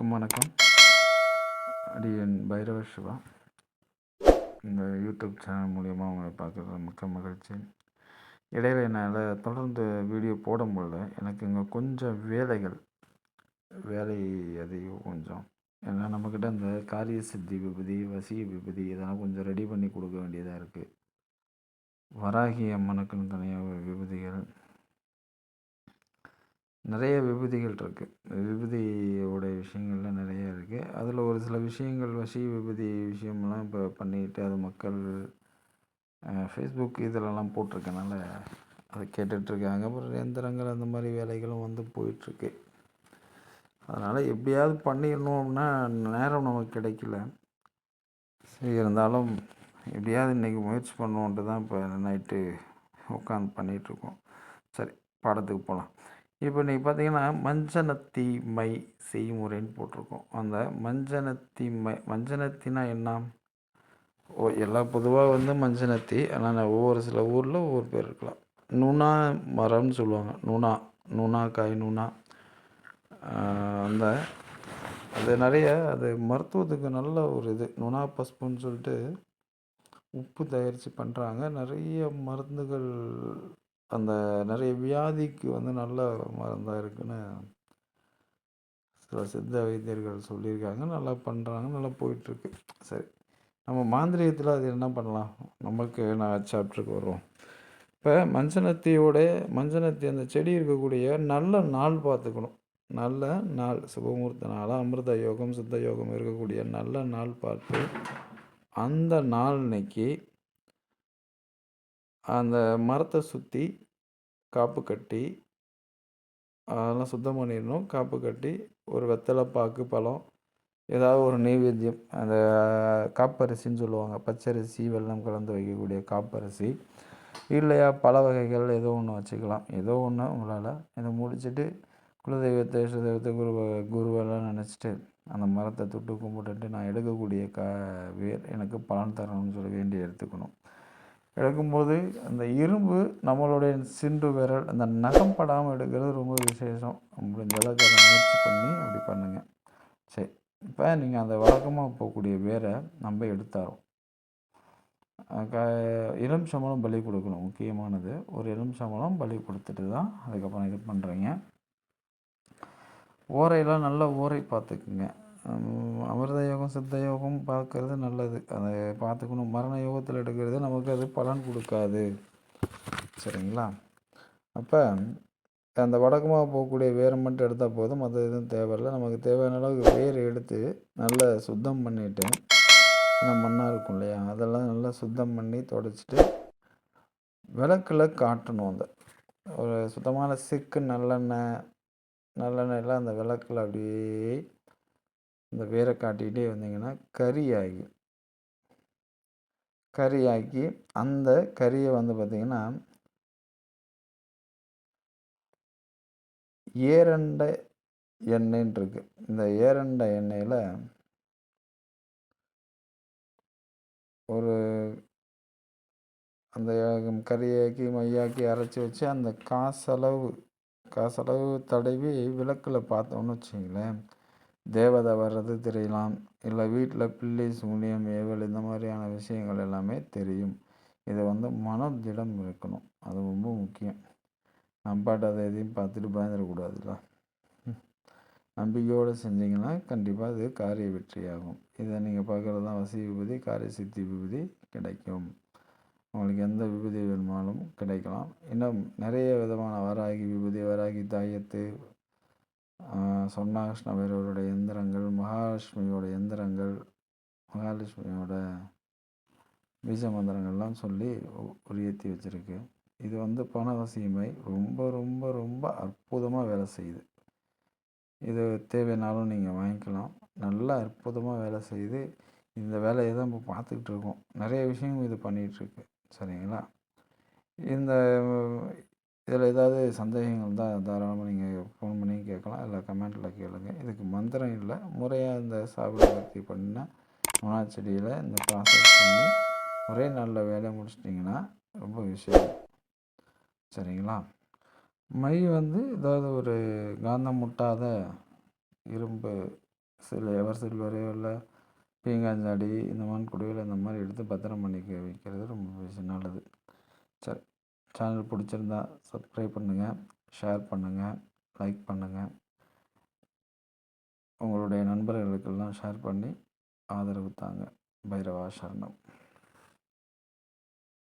அனைவருக்கும் வணக்கம். அடியன் பைரவ சிவா. இந்த யூடியூப் சேனல் மூலிமா உங்களை பார்க்குறது மிக்க மகிழ்ச்சி. இடையில என்னால் தொடர்ந்து வீடியோ போட முடியல. எனக்கு இங்கே கொஞ்சம் வேலைகள் வேலை அதிகம் கொஞ்சம். ஏன்னா நம்மக்கிட்ட இந்த காரிய சித்தி விபதி வசிய விபதி இதெல்லாம் கொஞ்சம் ரெடி பண்ணி கொடுக்க வேண்டியதாக இருக்குது வராகி அம்மனுக்குன்னு தனியாக ஒரு நிறைய விபூதிகள் இருக்குது விபூதியோட விஷயங்கள்லாம் நிறைய இருக்குது அதில் ஒரு சில விஷயங்கள் வசி விபூதி விஷயம்லாம் இப்போ பண்ணிக்கிட்டு அது மக்கள் ஃபேஸ்புக் இதிலலாம் போட்டிருக்கனால அதை கேட்டுட்ருக்காங்க. அப்புறம் எந்திரங்கள் அந்த மாதிரி வேலைகளும் வந்து போயிட்டுருக்கு அதனால் எப்படியாவது பண்ணிடணும் அப்படின்னா நேரம் நமக்கு கிடைக்கல. சரி இருந்தாலும் எப்படியாவது இன்றைக்கி முயற்சி பண்ணுவோன்ட்டு தான் இப்போ நைட்டு உட்காந்து பண்ணிகிட்ருக்கோம் சரி பாடத்துக்கு போகலாம் இப்போ இன்றைக்கி பார்த்தீங்கன்னா மஞ்சனத்தி மை செய்முறைன்னு போட்டிருக்கோம். அந்த மஞ்சனத்தி மை மஞ்சனத்தினா என்ன? ஓ எல்லா பொதுவாக வந்து மஞ்சனத்தி. ஆனால் ஒவ்வொரு சில ஊரில் ஒவ்வொரு பேர் இருக்கலாம். நுணா மரம்னு சொல்லுவாங்க. நுணா நுணா காய் நுணா அந்த அது நிறைய அது மருத்துவத்துக்கு நல்ல ஒரு இது. நுணா பஸ்புன்னு சொல்லிட்டு உப்பு தயாரித்து பண்ணுறாங்க நிறைய மருந்துகள் அந்த நிறைய வியாதிக்கு வந்து நல்ல மருந்தாக இருக்குன்னு சில சித்த வைத்தியர்கள் சொல்லியிருக்காங்க. நல்லா பண்ணுறாங்க நல்லா போயிட்டுருக்கு. சரி. நம்ம மாந்திரியத்தில் அது என்ன பண்ணலாம்? நமக்கு நான் சாப்பிட்ருக்கு வருவோம் இப்போ மஞ்சனத்தியோட மஞ்சனத்தி அந்த செடி இருக்கக்கூடிய நல்ல நாள் பார்த்துக்கணும். நல்ல நாள் சுபமுகூர்த்த நாளாக அமிர்த யோகம் சித்த யோகம் இருக்கக்கூடிய நல்ல நாள் பார்த்து அந்த நாள் இன்னைக்கு அந்த மரத்தை சுற்றி காப்பு கட்டி அதெல்லாம் சுத்தம் பண்ணிடணும். காப்பு கட்டி ஒரு வெத்தலை பாக்கு பழம் ஏதாவது ஒரு நெய்வேத்தியம் அந்த காப்பரிசின்னு சொல்லுவாங்க. பச்சரிசி வெள்ளம் கலந்து வைக்கக்கூடிய காப்பரிசி. இல்லையா பல வகைகள் ஏதோ ஒன்று வச்சுக்கலாம். ஏதோ ஒன்று உங்களால் இதை முடிச்சுட்டு குலதெய்வத்தை இஷ்ட தெய்வத்தை குரு குருவெல்லாம் நினச்சிட்டு அந்த மரத்தை தொட்டு கும்பிட்டுட்டு நான் எடுக்கக்கூடிய க வேர் எனக்கு பலன் தரணும்னு சொல்லி வேண்டி எடுத்துக்கணும். எடுக்கும்போது அந்த இரும்பு நம்மளுடைய சிண்டு விரல் அந்த நகம் படாமல் எடுக்கிறது ரொம்ப விசேஷம். முடிஞ்ச அளவுக்கு அதை முயற்சி பண்ணி அப்படி பண்ணுங்கள் சரி இப்போ நீங்கள் அந்த வழக்கமாக போகக்கூடிய வேரை நம்ம எடுத்தாரோம் க இளம் சம்பளம் பலி கொடுக்கணும் முக்கியமானது. ஒரு இளம் சம்பளம் பலி கொடுத்துட்டு தான் அதுக்கப்புறம் இது பண்ணுறீங்க ஓரையெல்லாம் நல்ல ஓரை பார்த்துக்குங்க. அமிர்த யோகம் சித்த யோகம் பார்க்கறது நல்லது. அதை பார்த்துக்கணும். மரண யோகத்தில் எடுக்கிறது நமக்கு அது பலன் கொடுக்காது. சரிங்களா? அப்போ அந்த வடக்கமாக போகக்கூடிய வேரம் மட்டும் எடுத்தால் போதும். மற்ற எதுவும் தேவையில்லை. நமக்கு தேவையான அளவுக்கு வேர் எடுத்து நல்லா சுத்தம் பண்ணிவிட்டு ஏன்னா மண்ணாக இருக்கும் இல்லையா? அதெல்லாம் நல்லா சுத்தம் பண்ணி தொடச்சிட்டு விளக்கில் காட்டணும் அந்த ஒரு சுத்தமான சிக்கு நல்லெண்ணெய் நல்லெண்ணெயெல்லாம் அந்த விளக்கில் அப்படியே இந்த வேரை காட்டிக்கிட்டே வந்தீங்கன்னா கறியாகி கறியாக்கி அந்த கறியை வந்து பார்த்திங்கன்னா ஏரண்ட எண்ணெய்ன்னு இருக்கு இந்த ஏரண்ட எண்ணெயில் ஒரு அந்த கறியாக்கி மையாக்கி அரைச்சி வச்சு அந்த காசளவு காசளவு தடவி விளக்கில் பார்த்தோன்னு வச்சிங்களேன் தேவதை வர்றது தெரியலாம். இல்லை வீட்டில் பிள்ளை சூனியம் ஏவல் இந்த மாதிரியான விஷயங்கள் எல்லாமே தெரியும். இதை வந்து மனம் திடம் இருக்கணும். அது ரொம்ப முக்கியம். நம்பாட்டு அதை எதையும் பார்த்துட்டு பயந்துடக்கூடாதுல்ல. நம்பிக்கையோடு செஞ்சிங்கன்னா கண்டிப்பாக அது காரிய வெற்றியாகும். இதை நீங்கள் பார்க்குறது தான் வசி விபதி காரிய சித்தி விபூதி கிடைக்கும். உங்களுக்கு எந்த விபூதி வேணுமானாலும் கிடைக்கலாம். இன்னும் நிறைய விதமான வராகி விபூதி வராகி தாயத்து சொர்ணாகிருஷ்ண பைரவருடைய எந்திரங்கள் மகாலட்சுமியோட எந்திரங்கள் மகாலட்சுமியோட பீஜ மந்திரங்கள்லாம் சொல்லி உரியத்தி வச்சுருக்கு. இது வந்து பணவசியமை ரொம்ப ரொம்ப ரொம்ப அற்புதமாக வேலை செய்யுது. இது தேவைனாலும் நீங்கள் வாங்கிக்கலாம். நல்லா அற்புதமாக வேலை செய்யுது இந்த வேலையை தான் இப்போ பார்த்துக்கிட்டு இருக்கோம். நிறைய விஷயம் இது பண்ணிகிட்ருக்கு சரிங்களா? இந்த இதில் ஏதாவது சந்தேகங்கள் தான் தாராளமாக நீங்கள் ஃபோன் பண்ணி கேட்கலாம். இல்லை கமெண்ட்டில் கேளுங்க. இதுக்கு மந்திரம் இல்லை. முறையாக இந்த சாகுபடி பண்ணால் மொனா செடியில் இந்த ப்ராசஸ் பண்ணி ஒரே நாளில் வேலையை முடிச்சிட்டிங்கன்னா ரொம்ப விஷயம். சரிங்களா? மை வந்து ஏதாவது ஒரு காந்தம் முட்டாத இரும்பு சில எவர் சில்வரு இல்லை பீங்காஞ்சாடி இந்த மாதிரி குடுவையில் இந்த மாதிரி எடுத்து பத்திரம் பண்ணிக்க வைக்கிறது ரொம்ப நல்லது. சரி. சேனல் பிடிச்சிருந்தா சப்ஸ்கிரைப் பண்ணுங்கள் ஷேர் பண்ணுங்கள் லைக் பண்ணுங்கள் உங்களுடைய நண்பர்களுக்கெல்லாம் ஷேர் பண்ணி ஆதரவு தாங்க. பைரவா சரணம்.